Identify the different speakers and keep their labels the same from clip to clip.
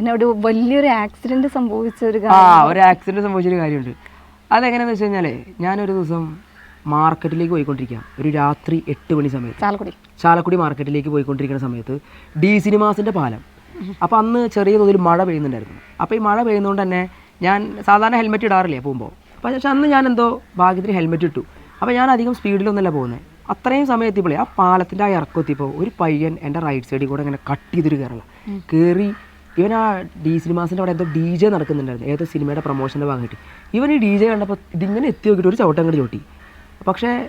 Speaker 1: എന്നോട് വലിയൊരു ആക്സിഡന്റ് സംഭവിച്ച ഒരു
Speaker 2: ആ ഒരു ആക്സിഡന്റ് സംഭവിച്ചൊരു കാര്യമുണ്ട്. അതെങ്ങനെയാന്ന് വെച്ച് കഴിഞ്ഞാലേ ഞാനൊരു ദിവസം മാർക്കറ്റിലേക്ക് പോയിക്കൊണ്ടിരിക്കാം. ഒരു രാത്രി എട്ട് മണി സമയത്ത്.
Speaker 1: ചാലക്കുടി.
Speaker 2: ചാലക്കുടി മാർക്കറ്റിലേക്ക് പോയിക്കൊണ്ടിരിക്കുന്ന സമയത്ത് ഡി സിനിമാസിന്റെ പാലം. അപ്പോൾ അന്ന് ചെറിയ തോതിൽ മഴ പെയ്യുന്നുണ്ടായിരുന്നു. അപ്പോൾ ഈ മഴ പെയ്യുന്നതുകൊണ്ട് തന്നെ ഞാൻ സാധാരണ ഹെൽമെറ്റ് ഇടാറില്ലേ പോകുമ്പോൾ അപ്പോൾ പക്ഷേ അന്ന് ഞാൻ എന്തോ ഭാഗ്യത്തിന് ഹെൽമെറ്റ് ഇട്ടു. അപ്പോൾ ഞാൻ അധികം സ്പീഡിലൊന്നുമല്ല പോകുന്നത് അത്രയും സമയം എത്തിയപ്പോഴേ ആ പാലത്തിന്റെ ആ ഇറക്കം എത്തിയപ്പോൾ ഒരു പയ്യൻ എന്റെ റൈറ്റ് സൈഡിൽ കൂടെ ഇങ്ങനെ കട്ട് ചെയ്തൊരു കയറല കയറി ഇവൻ ആ ഡി സിനിമാസിന്റെ അവിടെ എന്തോ ഡി ജെ നടക്കുന്നുണ്ടായിരുന്നു. ഏതോ സിനിമയുടെ പ്രൊമോഷന്റെ ഭാഗമായിട്ട്. ഇവൻ ഈ ഡി ജെ കണ്ടപ്പോൾ ഇതിങ്ങനെ എത്തി നോക്കിയിട്ട് ഒരു ചവിട്ടം കണ്ട് ചോട്ടി പക്ഷേ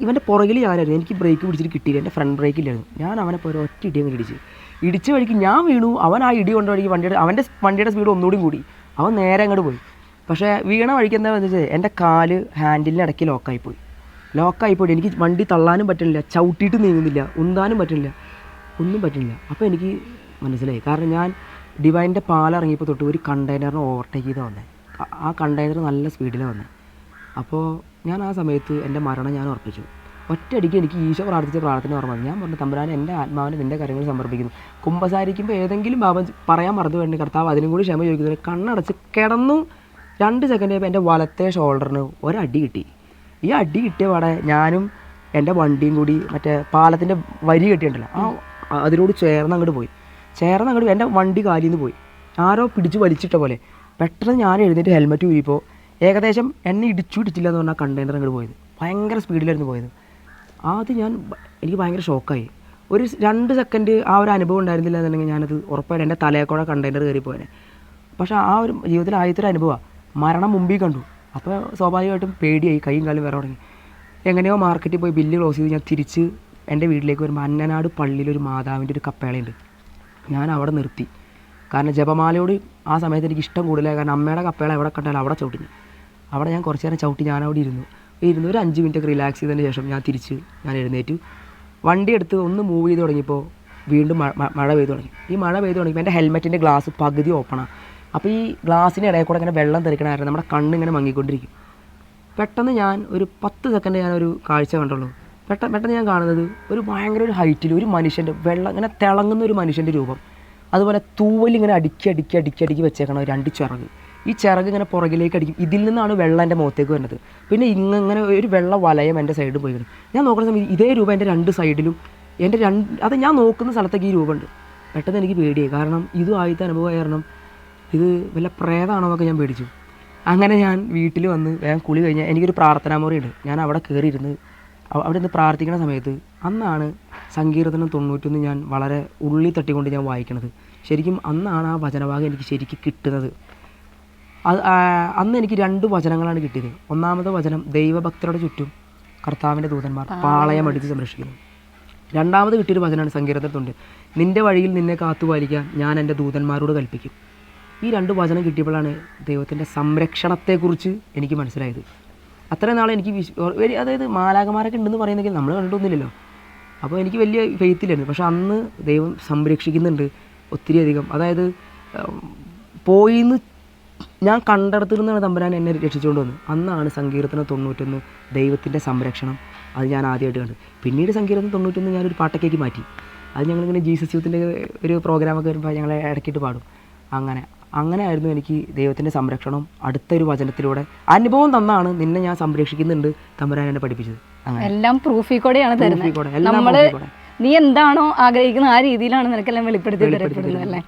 Speaker 2: ഇവന്റെ പുറകിൽ ഞാനായിരുന്നു. എനിക്ക് ബ്രേക്ക് പിടിച്ചിട്ട് കിട്ടിയില്ല. എന്റെ ഫ്രണ്ട് ബ്രേക്ക് ഇല്ലായിരുന്നു. ഞാൻ അവനെ പോലെ ഒറ്റ ഇടി അങ്ങ് ഇടിച്ച്. ഇടിച്ച വഴിക്ക് ഞാൻ വീണു. അവൻ ആ ഇടി കൊണ്ട വഴിക്ക് വണ്ടിയുടെ അവന്റെ വണ്ടിയുടെ സ്പീഡ് ഒന്നുകൂടി കൂടി. അവൻ നേരെ അങ്ങോട്ട് പോയി. പക്ഷേ വീണ വഴിക്ക് എന്താ വെച്ചാൽ എന്റെ കാൽ ഹാൻഡിലിനിടയ്ക്ക് ഇടയ്ക്ക് ലോക്കായി പോയി. ലോക്കായി പോയി എനിക്ക് വണ്ടി തള്ളാനും പറ്റുന്നില്ല. ചവിട്ടിയിട്ട് നീങ്ങുന്നില്ല. ഉന്താനും പറ്റുന്നില്ല. ഒന്നും പറ്റുന്നില്ല. അപ്പോൾ എനിക്ക് മനസ്സിലായി. കാരണം ഞാൻ ഡിവൈന്റെ പാലിറങ്ങിയപ്പോൾ തൊട്ട് ഒരു കണ്ടെയ്നറിനെ ഓവർടേക്ക് ചെയ്താൽ വന്നത് ആ കണ്ടെയ്നർ നല്ല സ്പീഡിൽ വന്നത് അപ്പോൾ ഞാൻ ആ സമയത്ത് എന്റെ മരണം ഞാൻ ഉറപ്പിച്ചു. ഒറ്റയടിക്ക് എനിക്ക് ഈശോ പ്രാർത്ഥിച്ച പ്രാർത്ഥന ഓർമ്മ. ഞാൻ പറഞ്ഞു തമ്പുരാൻ എന്റെ ആത്മാവിനെ നിന്റെ കാര്യങ്ങൾ സമർപ്പിക്കുന്നു. കുമ്പസാരിക്കുമ്പോൾ ഏതെങ്കിലും ഭാവം പറയാൻ മറന്നു വേണ്ടി കർത്താവ് അതിനും കൂടി ക്ഷമ ചോദിക്കുന്നത് കണ്ണടച്ച് കിടന്നു രണ്ട് സെക്കൻഡ് കഴിയുമ്പോൾ എന്റെ വലത്തെ ഷോൾഡറിന് ഒരടി കിട്ടി. ഈ അടി കിട്ടിയ പാടെ ഞാനും എന്റെ വണ്ടിയും കൂടി മറ്റേ പാലത്തിന്റെ വരി കെട്ടിയിട്ടുണ്ടല്ലോ ആ അതിനോട് ചേർന്ന് അങ്ങോട്ട് പോയി. ചേർന്ന് അങ്ങോട്ട് എന്റെ വണ്ടി കാലിൽ നിന്ന് പോയി. ആരോ പിടിച്ച് വലിച്ചിട്ട പോലെ. പെട്ടെന്ന് ഞാൻ എഴുന്നേറ്റ് ഹെൽമെറ്റ് ഊരിപ്പോൾ ഏകദേശം എന്നെ ഇടിച്ചു ഇടിച്ചില്ല എന്ന് പറഞ്ഞാൽ കണ്ടെയ്നർ അങ്ങോട്ട് പോയത്. ഭയങ്കര സ്പീഡിലായിരുന്നു പോയത്. ആദ്യം ഞാൻ എനിക്ക് ഭയങ്കര ഷോക്കായി ഒരു രണ്ട് സെക്കൻഡ് ആ ഒരു അനുഭവം ഉണ്ടായിരുന്നില്ല എന്നുണ്ടെങ്കിൽ ഞാനത് ഉറപ്പായിട്ട് എന്റെ തലയെക്കൂടെ കണ്ടെയ്നർ കയറി പോയനെ. പക്ഷേ ആ ഒരു ജീവിതത്തിൽ ആദ്യത്തെ ഒരു അനുഭവമാണ് മരണം മുമ്പിൽ കണ്ടു. അപ്പോൾ സ്വാഭാവികമായിട്ടും പേടിയായി കൈയും കാലും വേറെ തുടങ്ങി. എങ്ങനെയോ മാർക്കറ്റിൽ പോയി ബില്ല് ക്ലോസ് ചെയ്ത് ഞാൻ തിരിച്ച് എന്റെ വീട്ടിലേക്ക് വരുമ്പോൾ അന്നനാട് പള്ളിയിൽ ഒരു മാതാവിന്റെ ഒരു കപ്പേളയുണ്ട്. ഞാൻ അവിടെ നിർത്തി. കാരണം ജപമാലയോട് ആ സമയത്ത് എനിക്ക് ഇഷ്ടം കൂടുതലായി. കാരണം അമ്മയുടെ കപ്പേള എവിടെ കണ്ടാലും അവിടെ ചവിട്ടിഞ്ഞു അവിടെ ഞാൻ കുറച്ച് നേരം ചവിട്ടി ഞാൻ അവിടെ ഇരുന്നു. ഇരുന്ന് ഒരു അഞ്ച് മിനിറ്റ് ഒക്കെ റിലാക്സ് ചെയ്തതിന് ശേഷം ഞാൻ തിരിച്ച് ഞാൻ എഴുന്നേറ്റു. വണ്ടി എടുത്ത് ഒന്ന് മൂവ് ചെയ്ത് തുടങ്ങിയപ്പോൾ വീണ്ടും മഴ പെയ്തു തുടങ്ങി. ഈ മഴ പെയ്തു തുടങ്ങിയപ്പോൾ എന്റെ ഹെൽമെറ്റിന്റെ ഗ്ലാസ് പകുതി ഓപ്പണാണ് അപ്പോൾ ഈ ഗ്ലാസിന്റെ ഇടയിൽ കൂടെ ഇങ്ങനെ വെള്ളം തെറിക്കണമായിരുന്നു നമ്മുടെ കണ്ണിങ്ങനെ മങ്ങിക്കൊണ്ടിരിക്കും. പെട്ടെന്ന് ഞാൻ ഒരു പത്ത് സെക്കൻഡ് ഞാനൊരു കാഴ്ച കണ്ടുള്ളൂ. പെട്ടെന്ന് പെട്ടെന്ന് ഞാൻ കാണുന്നത് ഒരു ഭയങ്കര ഒരു ഹൈറ്റിൽ ഒരു മനുഷ്യന്റെ വെള്ളം ഇങ്ങനെ തിളങ്ങുന്ന ഒരു മനുഷ്യന്റെ രൂപം. അതുപോലെ തൂവലിങ്ങനെ അടുക്കി അടുക്കി അടുക്കി അടുക്കി വെച്ചേക്കണം രണ്ട് ചിറക്. ഈ ചിറക് ഇങ്ങനെ പുറകിലേക്ക് അടിക്കും. ഇതിൽ നിന്നാണ് വെള്ളം എന്റെ മുഖത്തേക്ക് വരുന്നത്. പിന്നെ ഇങ്ങനെ ഒരു വെള്ള വലയം എന്റെ സൈഡിൽ പോയി. ഞാൻ നോക്കുന്ന സമയത്ത് ഇതേ രൂപം എന്റെ രണ്ട് സൈഡിലും എന്റെ രണ്ട് അത് ഞാൻ നോക്കുന്ന സ്ഥലത്തേക്ക് ഈ രൂപമുണ്ട്. പെട്ടെന്ന് എനിക്ക് പേടിയായി. കാരണം ഇതും ആദ്യത്തെ അനുഭവമായ കാരണം ഇത് വല്ല പ്രേതാണോ എന്നൊക്കെ ഞാൻ പേടിച്ചു. അങ്ങനെ ഞാൻ വീട്ടിൽ വന്ന് വേഗം കുളി കഴിഞ്ഞാൽ എനിക്കൊരു പ്രാർത്ഥനാ മുറിയുണ്ട് ഞാൻ അവിടെ കയറിയിരുന്ന് അവിടെ നിന്ന് പ്രാർത്ഥിക്കുന്ന സമയത്ത് അന്നാണ് സങ്കീർത്തനം തൊണ്ണൂറ്റൊന്ന് ഞാൻ വളരെ ഉള്ളി തട്ടിക്കൊണ്ട് ഞാൻ വായിക്കണത്. ശരിക്കും അന്നാണ് ആ വചനഭാഗം എനിക്ക് ശരിക്കും കിട്ടുന്നത്. അത് അന്ന് എനിക്ക് രണ്ട് വചനങ്ങളാണ് കിട്ടിയത്. ഒന്നാമത്തെ വചനം ദൈവഭക്തരുടെ ചുറ്റും കർത്താവിന്റെ ദൂതന്മാർ പാളയം അടിച്ച് സംരക്ഷിക്കുന്നു. രണ്ടാമത് കിട്ടിയൊരു വചനമാണ് സങ്കീർത്തനത്തുണ്ട് നിന്റെ വഴിയിൽ നിന്നെ കാത്തു പാലിക്കാൻ ഞാൻ എന്റെ ദൂതന്മാരോട് കൽപ്പിക്കും. ഈ രണ്ട് വചനം കിട്ടിയപ്പോഴാണ് ദൈവത്തിന്റെ സംരക്ഷണത്തെക്കുറിച്ച് എനിക്ക് മനസ്സിലായത്. അത്രയും നാളെ എനിക്ക് വലിയ- അതായത് മാലാകമാരൊക്കെ ഉണ്ടെന്ന് പറയുന്നെങ്കിൽ നമ്മൾ കണ്ടിട്ടൊന്നുമില്ലല്ലോ. അപ്പോൾ എനിക്ക് വലിയ ഫെയ്ത്തില്ലായിരുന്നു പക്ഷെ അന്ന് ദൈവം സംരക്ഷിക്കുന്നുണ്ട് ഒത്തിരി അധികം. അതായത് പോയി പോയിന്ന് ഞാൻ കണ്ടെടുത്തു നിന്നാണ് തമ്പുരാൻ എന്നെ രക്ഷിച്ചുകൊണ്ട് വന്നത്. അന്നാണ് സങ്കീർത്തനം തൊണ്ണൂറ്റൊന്ന് ദൈവത്തിന്റെ സംരക്ഷണം. അത് ഞാൻ ആദ്യമായിട്ട് കണ്ടു പിന്നീട് സങ്കീർത്തനം തൊണ്ണൂറ്റൊന്ന് ഞാനൊരു പാട്ടക്കേക്ക് മാറ്റി. അത് ഞങ്ങളിങ്ങനെ ജീസസ് യൂത്തിന്റെ ഒരു പ്രോഗ്രാമൊക്കെ വരുമ്പോൾ ഞങ്ങളെ ഇടയ്ക്കിട്ട് പാടും. അങ്ങനെ. അങ്ങനെ ആയിരുന്നു എനിക്ക് ദൈവത്തിന്റെ സംരക്ഷണം അടുത്തൊരു വചനത്തിലൂടെ അനുഭവം തന്നാണ് നിന്നെ ഞാൻ സംരക്ഷിക്കുന്നുണ്ട് തമ്പുരാൻ എന്നെ പഠിപ്പിച്ചത്.
Speaker 1: എല്ലാം പ്രൂഫിൽ കൂടെയാണ് തരുന്നത്.
Speaker 2: കൂടെ.
Speaker 1: നീ എന്താണോ ആഗ്രഹിക്കുന്നത് ആ രീതിയിലാണ് നിനക്കെല്ലാം വെളിപ്പെടുത്തി തരപ്പെടുന്നത് അല്ലേ?